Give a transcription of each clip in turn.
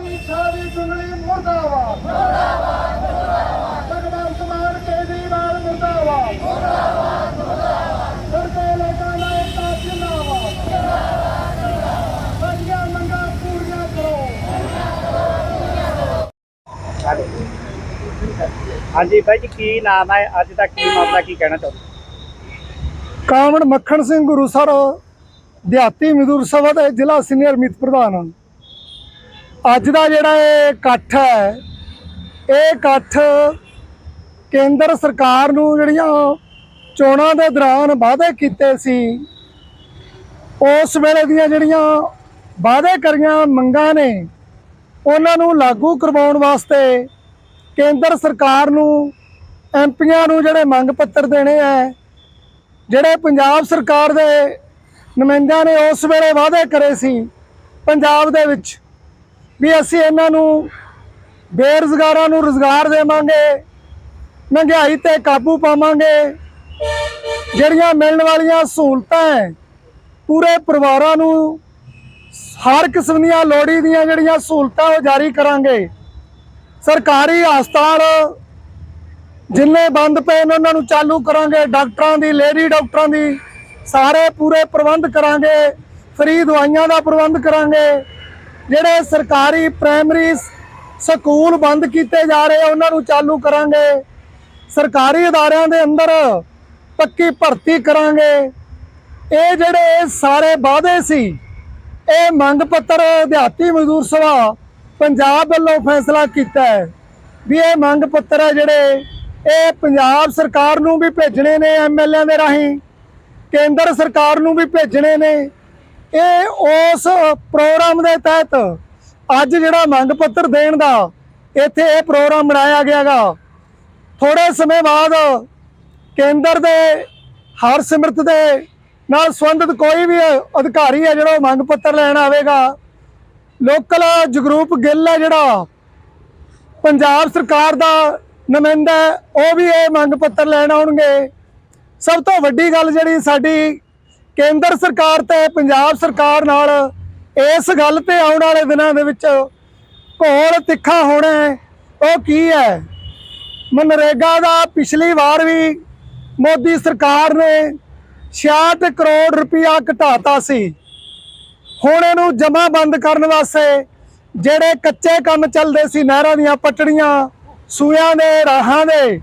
ਭਾਰਤੀ ਛਾਵੀ ਜੁਗਲੀ ਮੁਰਦਾਬਾਦ। ਮੁਰਦਾਬਾਦ ਮੁਰਦਾਬਾਦ। ਭਗਵੰਤ ਮਾਨ ਕੇਜਰੀਵਾਲ ਮੁਰਦਾਬਾਦ। ਮੁਰਦਾਬਾਦ ਮੁਰਦਾਬਾਦ। ਸਰਕਾਰ ਲੋਕਾਂ ਦਾ ਏਕਤਾ ਜਿੰਦਾਬਾਦ। ਜਿੰਦਾਬਾਦ ਜਿੰਦਾਬਾਦ ਸਾਡੀਆਂ ਮੰਗਾਂ ਪੂਰੀਆਂ ਕਰੋ। ਹਾਂਜੀ ਭਾਈ ਜੀ ਕੀ ਨਾਮ ਹੈ? ਅੱਜ ਦਾ ਕੀ ਮਾਮਲਾ ਕੀ ਕਹਿਣਾ ਚਾਹੁੰਦੇ ਕਾਮੜ ਮੱਖਣ ਸਿੰਘ ਗੁਰੂਸਰ ਦਿਹਾਤੀ ਮਜ਼ਦੂਰ ਸਭਾ ਦੇ ਜ਼ਿਲ੍ਹਾ ਸੀਨੀਅਰ ਮੀਤ ਪ੍ਰਧਾਨ। ਹਾਂ। ਅੱਜ ਦਾ ਜਿਹੜਾ ਇਹ ਇਕੱਠ ਹੈ, ਇਹ ਇਕੱਠ ਕੇਂਦਰ ਸਰਕਾਰ ਨੂੰ ਜਿਹੜੀਆਂ ਚੋਣਾਂ ਦੇ ਦੌਰਾਨ ਵਾਅਦੇ ਕੀਤੇ ਸੀ, ਉਸ ਵੇਲੇ ਦੀਆਂ ਜਿਹੜੀਆਂ ਵਾਅਦੇ ਕਰੀਆਂ ਮੰਗਾਂ ਨੇ, ਉਹਨਾਂ ਨੂੰ ਲਾਗੂ ਕਰਵਾਉਣ ਵਾਸਤੇ ਕੇਂਦਰ ਸਰਕਾਰ ਨੂੰ ਐਮਪੀਆਂ ਨੂੰ ਜਿਹੜੇ ਮੰਗ ਪੱਤਰ ਦੇਣੇ ਹੈ, ਜਿਹੜੇ ਪੰਜਾਬ ਸਰਕਾਰ ਦੇ ਨੁਮਾਇੰਦਿਆਂ ਨੇ ਉਸ ਵੇਲੇ ਵਾਅਦੇ ਕਰੇ ਸੀ, ਪੰਜਾਬ ਦੇ ਵਿੱਚ। ਵੀ ਅਸੀਂ ਇਹਨਾਂ ਨੂੰ ਬੇਰੁਜ਼ਗਾਰਾਂ ਨੂੰ ਰੁਜ਼ਗਾਰ ਦੇਵਾਂਗੇ, ਮਹਿੰਗਾਈ ਤੇ ਕਾਬੂ ਪਾਵਾਂਗੇ। ਜਿਹੜੀਆਂ ਮਿਲਣ ਵਾਲੀਆਂ ਸਹੂਲਤਾਂ ਹੈ, ਪੂਰੇ ਪਰਿਵਾਰਾਂ ਨੂੰ ਹਰ ਕਿਸਮ ਦੀਆਂ ਲੋੜੀ ਦੀਆਂ ਜਿਹੜੀਆਂ ਸਹੂਲਤਾਂ ਉਹ ਜਾਰੀ ਕਰਾਂਗੇ। ਸਰਕਾਰੀ ਹਸਪਤਾਲ ਜਿੰਨੇ ਬੰਦ ਪਏ ਨੇ, ਉਹਨਾਂ ਨੂੰ ਚਾਲੂ ਕਰਾਂਗੇ। ਡਾਕਟਰਾਂ ਦੀ, ਲੇਡੀ ਡਾਕਟਰਾਂ ਦੀ ਸਾਰੇ ਪੂਰੇ ਪ੍ਰਬੰਧ ਕਰਾਂਗੇ। ਫ੍ਰੀ ਦਵਾਈਆਂ ਦਾ ਪ੍ਰਬੰਧ ਕਰਾਂਗੇ। ਜਿਹੜੇ ਸਰਕਾਰੀ ਪ੍ਰਾਇਮਰੀ ਸਕੂਲ ਬੰਦ ਕੀਤੇ ਜਾ ਰਹੇ, ਉਹਨਾਂ ਨੂੰ ਚਾਲੂ ਕਰਾਂਗੇ। ਸਰਕਾਰੀ ਅਦਾਰਿਆਂ ਦੇ ਅੰਦਰ ਪੱਕੀ ਭਰਤੀ ਕਰਾਂਗੇ। ਇਹ ਜਿਹੜੇ ਸਾਰੇ ਵਾਅਦੇ ਸੀ, ਇਹ ਮੰਗ ਪੱਤਰ ਦਿਹਾਤੀ ਮਜ਼ਦੂਰ ਸਭਾ ਪੰਜਾਬ ਵੱਲੋਂ ਫੈਸਲਾ ਕੀਤਾ ਹੈ ਵੀ ਇਹ ਮੰਗ ਪੱਤਰ ਹੈ ਜਿਹੜੇ, ਇਹ ਪੰਜਾਬ ਸਰਕਾਰ ਨੂੰ ਵੀ ਭੇਜਣੇ ਨੇ ਐਮਐਲਏ ਦੇ ਰਾਹੀਂ, ਕੇਂਦਰ ਸਰਕਾਰ ਨੂੰ ਵੀ ਭੇਜਣੇ ਨੇ। ਇਹ ਉਸ ਪ੍ਰੋਗਰਾਮ ਦੇ ਤਹਿਤ ਅੱਜ ਜਿਹੜਾ ਮੰਗ ਪੱਤਰ ਦੇਣ ਦਾ, ਇੱਥੇ ਇਹ ਪ੍ਰੋਗਰਾਮ ਬਣਾਇਆ ਗਿਆਗਾ। ਥੋੜੇ ਸਮੇਂ ਬਾਅਦ ਕੇਂਦਰ ਦੇ ਹਰ ਸਿਮਰਤ ਦੇ ਨਾਲ ਸੰਬੰਧਿਤ ਕੋਈ ਵੀ ਅਧਿਕਾਰੀ ਹੈ ਜਿਹੜਾ ਉਹ ਮੰਗ ਪੱਤਰ ਲੈਣ ਆਵੇਗਾ। ਲੋਕਲ ਜਗਰੂਪ ਗਿੱਲ ਹੈ ਜਿਹੜਾ, ਪੰਜਾਬ ਸਰਕਾਰ ਦਾ ਨੁਮਾਇੰਦਾ, ਉਹ ਵੀ ਇਹ ਮੰਗ ਪੱਤਰ ਲੈਣ ਆਉਣਗੇ। ਸਭ ਤੋਂ ਵੱਡੀ ਗੱਲ ਜਿਹੜੀ ਸਾਡੀ ਕੇਂਦਰ ਸਰਕਾਰ ਤੇ ਪੰਜਾਬ ਸਰਕਾਰ ਨਾਲ ਇਸ ਗੱਲ ਤੇ ਆਉਣ ਵਾਲੇ ਦਿਨਾਂ ਦੇ ਵਿੱਚ ਘੋਲ ਤਿੱਖਾ ਹੋਣਾ ਉਹ ਕੀ ਹੈ? ਮਨਰੇਗਾ ਦਾ ਪਿਛਲੀ ਵਾਰ ਵੀ ਮੋਦੀ ਸਰਕਾਰ ਨੇ 66 ਕਰੋੜ ਰੁਪਇਆ ਘਟਾਤਾ ਸੀ। ਹੁਣ ਇਹਨੂੰ ਜਮਾ ਬੰਦ ਕਰਨ ਵਾਸਤੇ ਜਿਹੜੇ ਕੱਚੇ ਕੰਮ ਚੱਲਦੇ ਸੀ, ਨਹਿਰਾਂ ਦੀਆਂ ਪਟੜੀਆਂ ਸੂਆਂ ਦੇ ਰਾਹਾਂ ਦੇ,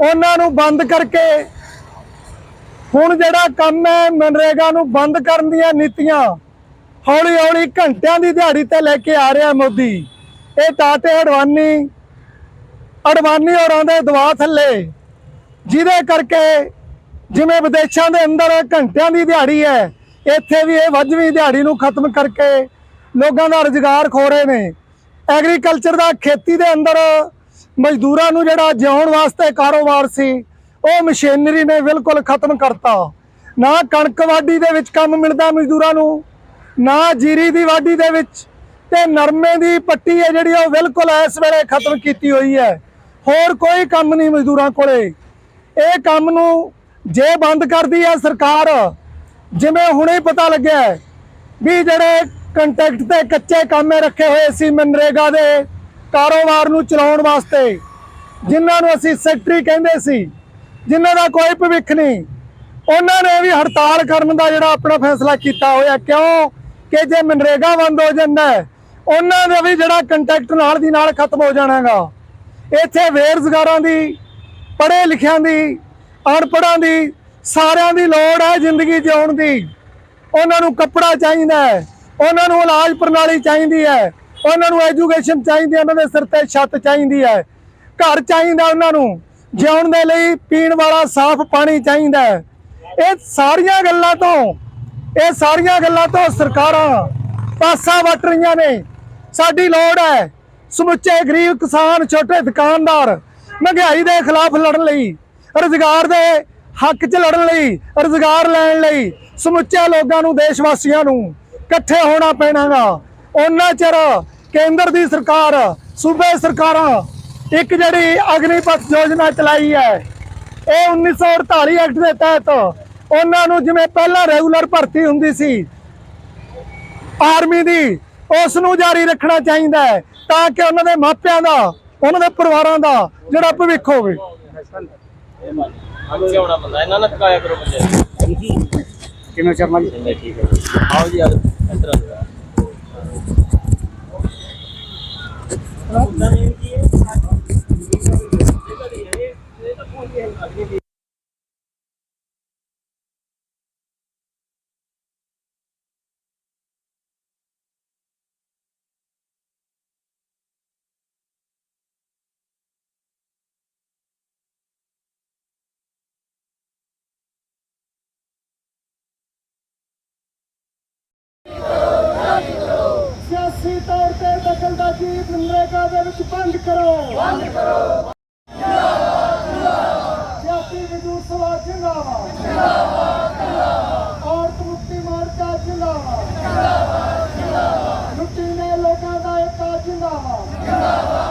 ਉਹਨਾਂ ਨੂੰ ਬੰਦ ਕਰਕੇ ਹੁਣ ਜਿਹੜਾ ਕੰਮ ਹੈ ਮਨਰੇਗਾ ਨੂੰ ਬੰਦ ਕਰਨ ਦੀਆਂ ਨੀਤੀਆਂ ਹੌਲੀ ਹੌਲੀ ਘੰਟਿਆਂ ਦੀ ਦਿਹਾੜੀ ਤੇ ਲੈ ਕੇ ਆ ਰਿਹਾ ਮੋਦੀ। ਇਹ ਟਾਟੇ ਅਡਵਾਨੀ ਅਡਵਾਨੀ ਹੋਰਾਂ ਦੇ ਦਵਾ ਥੱਲੇ, ਜਿਹਦੇ ਕਰਕੇ ਜਿਵੇਂ ਵਿਦੇਸ਼ਾਂ ਦੇ ਅੰਦਰ ਘੰਟਿਆਂ ਦੀ ਦਿਹਾੜੀ ਹੈ, ਇੱਥੇ ਵੀ ਇਹ ਵੱਜਵੀਂ ਦਿਹਾੜੀ ਨੂੰ ਖਤਮ ਕਰਕੇ ਲੋਕਾਂ ਦਾ ਰੁਜ਼ਗਾਰ ਖੋ ਰਹੇ ਨੇ। ਐਗਰੀਕਲਚਰ ਦਾ ਖੇਤੀ ਦੇ ਅੰਦਰ ਮਜ਼ਦੂਰਾਂ ਨੂੰ ਜਿਹੜਾ ਜਿਉਣ ਵਾਸਤੇ ਕਾਰੋਬਾਰ ਸੀ ਉਹ ਮਸ਼ੀਨਰੀ ਨੇ ਬਿਲਕੁਲ ਖਤਮ ਕਰਤਾ। ਨਾ ਕਣਕ ਵਾਢੀ ਦੇ ਵਿੱਚ ਕੰਮ ਮਿਲਦਾ ਮਜ਼ਦੂਰਾਂ ਨੂੰ, ਨਾ ਜੀਰੀ ਦੀ ਵਾਢੀ ਦੇ ਵਿੱਚ, ਤੇ ਨਰਮੇ ਦੀ ਪੱਟੀ ਹੈ ਜਿਹੜੀ ਉਹ ਬਿਲਕੁਲ ਇਸ ਵੇਲੇ ਖਤਮ ਕੀਤੀ ਹੋਈ ਹੈ। ਹੋਰ ਕੋਈ ਕੰਮ ਨਹੀਂ ਮਜ਼ਦੂਰਾਂ ਕੋਲੇ। ਇਹ ਕੰਮ ਨੂੰ ਜੇ ਬੰਦ ਕਰਦੀ ਹੈ ਸਰਕਾਰ, ਜਿਵੇਂ ਹੁਣੇ ਪਤਾ ਲੱਗਿਆ ਵੀ ਜਿਹੜੇ ਕੰਟੈਕਟ ਤੇ ਕੱਚੇ ਕਾਮੇ ਰੱਖੇ ਹੋਏ ਸੀ ਮਨਰੇਗਾ ਦੇ ਕਾਰੋਬਾਰ ਨੂੰ ਚਲਾਉਣ ਵਾਸਤੇ, ਜਿਨ੍ਹਾਂ ਨੂੰ ਅਸੀਂ ਸੈਕਟਰੀ ਕਹਿੰਦੇ ਸੀ ਜਿਨ੍ਹਾਂ ਦਾ ਕੋਈ ਭਵਿੱਖ ਨਹੀਂ। ਉਹਨਾਂ ਨੇ ਵੀ ਹੜਤਾਲ ਕਰਨ ਦਾ ਜਿਹੜਾ ਆਪਣਾ ਫੈਸਲਾ ਕੀਤਾ ਹੋਇਆ, ਕਿਉਂ? ਕਿ ਜੇ ਮਨਰੇਗਾ ਬੰਦ ਹੋ ਜਾਂਦਾ ਉਹਨਾਂ ਦਾ ਵੀ ਜਿਹੜਾ ਕੰਟੈਕਟ ਨਾਲ ਦੀ ਨਾਲ ਖਤਮ ਹੋ ਜਾਣਾਗਾ। ਇੱਥੇ ਬੇਰੁਜ਼ਗਾਰਾਂ ਦੀ ਪੜ੍ਹੇ ਲਿਖਿਆਂ ਦੀ, ਅਨਪੜ੍ਹਾਂ ਦੀ, ਸਾਰਿਆਂ ਦੀ ਲੋੜ ਹੈ ਜ਼ਿੰਦਗੀ ਜਿਉਣ ਦੀ। ਉਹਨਾਂ ਨੂੰ ਕੱਪੜਾ ਚਾਹੀਦਾ ਹੈ, ਉਹਨਾਂ ਨੂੰ ਇਲਾਜ ਪ੍ਰਣਾਲੀ ਚਾਹੀਦੀ ਹੈ, ਉਹਨਾਂ ਨੂੰ ਐਜੂਕੇਸ਼ਨ ਚਾਹੀਦੀ ਹੈ, ਉਹਨਾਂ ਦੇ ਸਿਰ ਤੇ ਛੱਤ ਚਾਹੀਦੀ ਹੈ, ਘਰ ਚਾਹੀਦਾ ਉਹਨਾਂ ਨੂੰ। ਜਿਉਣ ਦੇ ਲਈ ਪੀਣ ਵਾਲਾ ਸਾਫ਼ ਪਾਣੀ ਚਾਹੀਦਾ ਹੈ। ਇਹ ਸਾਰੀਆਂ ਗੱਲਾਂ ਤੋਂ, ਇਹ ਸਾਰੀਆਂ ਗੱਲਾਂ ਤੋਂ ਸਰਕਾਰਾਂ ਪਾਸਾ ਵੱਟ ਰਹੀਆਂ ਨੇ। ਸਾਡੀ ਲੋੜ ਹੈ ਸਮੁੱਚੇ ਗਰੀਬ ਕਿਸਾਨ, ਛੋਟੇ ਦੁਕਾਨਦਾਰ ਮਹਿੰਗਾਈ ਦੇ ਖਿਲਾਫ ਲੜਨ ਲਈ, ਰੁਜ਼ਗਾਰ ਦੇ ਹੱਕ 'ਚ ਲੜਨ ਲਈ, ਰੁਜ਼ਗਾਰ ਲੈਣ ਲਈ ਸਮੁੱਚੇ ਲੋਕਾਂ ਨੂੰ ਦੇਸ਼ ਵਾਸੀਆਂ ਨੂੰ ਇਕੱਠੇ ਹੋਣਾ ਪੈਣਾਗਾ। ਉਹਨਾਂ ਚਿਰ ਕੇਂਦਰ ਦੀ ਸਰਕਾਰ, ਸੂਬੇ ਸਰਕਾਰਾਂ ਇੱਕ ਜਿਹੜੀ ਅਗਨੀਪਥ ਯੋਜਨਾ ਚਲਾਈ ਹੈ ਇਹ 1948 ਐਕਟ ਦੇ ਤਹਿਤ ਉਹਨਾਂ ਨੂੰ ਜਿਵੇਂ ਪਹਿਲਾਂ ਰੈਗੂਲਰ ਭਰਤੀ ਹੁੰਦੀ ਸੀ ਆਰਮੀ ਦੀ ਉਸ ਨੂੰ ਜਾਰੀ ਰੱਖਣਾ ਚਾਹੀਦਾ ਹੈ ਤਾਂ ਕਿ ਉਹਨਾਂ ਦੇ ਮਾਪਿਆਂ ਦਾ ਉਹਨਾਂ ਦੇ ਪਰਿਵਾਰਾਂ ਦਾ ਜਿਹੜਾ ਭਵਿੱਖ ਹੋਵੇ। ਅੱਗੇ ਆਉਣਾ ਬੰਦਾ ਇਹਨਾਂ ਨਾਲ ਟਕਾਇਆ ਕਰੋ ਬੰਦੇ ਕਿਵੇਂ ਸ਼ਰਮਾ ਜੀ? ਠੀਕ ਹੈ ਆਓ। ਜੀ ਆਓ ਇਸ ਨਰੇਗਾ ਦੇ ਵਿੱਚ ਬੰਦ ਕਰੋ। ਬੰਦ ਕਰੋ। ਸਿਆਸੀ ਮਜ਼ਦੂਰ ਸਭਾ ਜਿੰਦਾਬਾਦ। ਜਿੰਦਾਬਾਦ ਔਰਤ ਮੁਕਤੀ ਮੋਰਚਾ ਜਿੰਦਾਬਾਦ। ਜਿੰਦਾਬਾਦ ਜਿੰਦਾਬਾਦ ਲੁੱਟੀ ਨੇ ਲੋਕਾਂ ਦਾ ਇੱਕ ਜਿੰਦਾਬਾਦ।